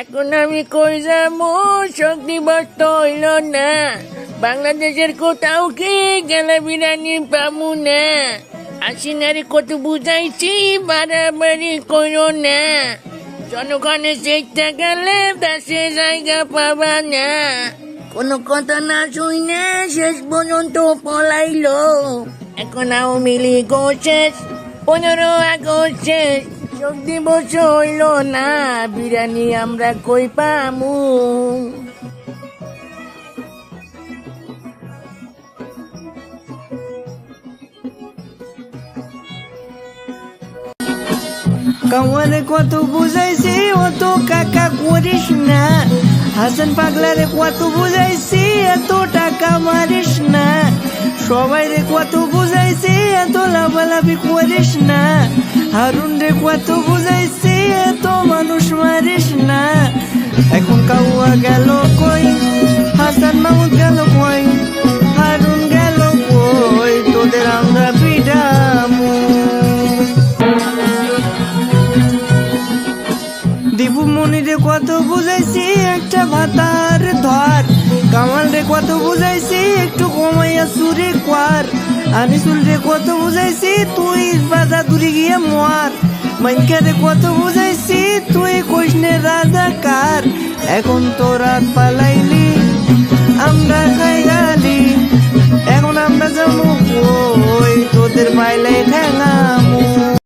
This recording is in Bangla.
এখন আমি কই যাব? শক্তি বস্ত হইল না। বাংলাদেশের কোথাও কি গেলে বিরিয়ানি পাবো না? আসিনারে কত বুঝাইছি, বাড়াবাড়ি করো না। জনগণের চেষ্টা গেলে দেশে জায়গা পাবা না। কোনো কথা না শুই না শেষ পর্যন্ত পলাইলো। এখন আওয়ামী লীগ শেষ, পনেরো আগস্ট শেষ। যোগ না, বিরিয়ানি আমরা কই পামু? কাওয়ারে কত বুঝাইছি অত কাকা করিস না। হাসান পাগলারে কত বুঝাইছি, এত টাকা মারিস না। সবাই রে কত বুঝাইছি, এত লাভালাভি করিস না। হারুন রে, কত বুঝাইছি, এত মানুষ মারিস না। এখন কাউয়া গেল কই? হাসান মামুদ গেল কই? হারুন গেল কই? তোদের আমরা পিডামু দীপু মনিরে কত বুঝাইছি, একটা ভাতার ধর। কামাল রে, কত বুঝাইছি, একটু কমাইয়া সুরে কোয়ার আনিসুল রে, কত বুঝাইছি, তুই বাজা দূরে গিয়ে মার। মাইকা রে কত বুঝাইছি, তুই কৃষ্ণে রাজা কার এখন তো রাত পালাইলি আমরা খাই